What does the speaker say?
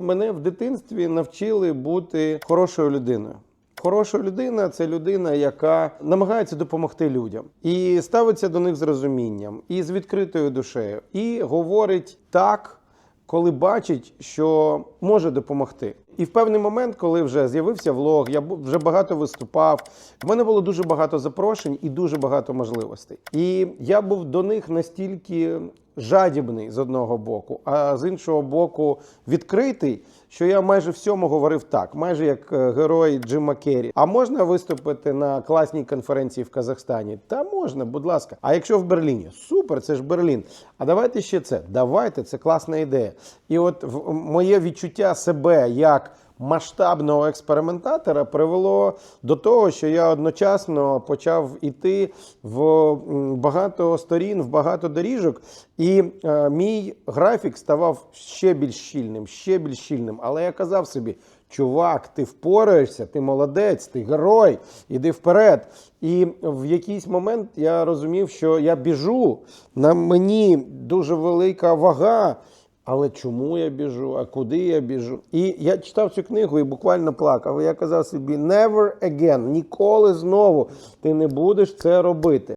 Мене в дитинстві навчили бути хорошою людиною. Хороша людина це людина, яка намагається допомогти людям і ставиться до них з розумінням, і з відкритою душею, і говорить так, коли бачить, що може допомогти. І в певний момент, коли вже з'явився влог, я вже багато виступав. В мене було дуже багато запрошень і дуже багато можливостей. І я був до них настільки жадібний з одного боку, а з іншого боку, відкритий, що я майже всьому говорив так, майже як е, герой Джима Керрі. А можна виступити на класній конференції в Казахстані? Та можна, будь ласка. А якщо в Берліні? Супер, це ж Берлін. А давайте ще це. Давайте, це класна ідея. І от моє відчуття себе як масштабного експериментатора привело до того, що я одночасно почав іти в багато сторін, в багато доріжок, і е, мій графік ставав ще більш щільним, ще більш щільним. Але я казав собі. Чувак, ти впораєшся, ти молодець, ти герой, іди вперед. І в якийсь момент я розумів, що я біжу, на мені дуже велика вага. Але чому я біжу? А куди я біжу? І я читав цю книгу і буквально плакав. Я казав собі: never again, ніколи знову ти не будеш це робити.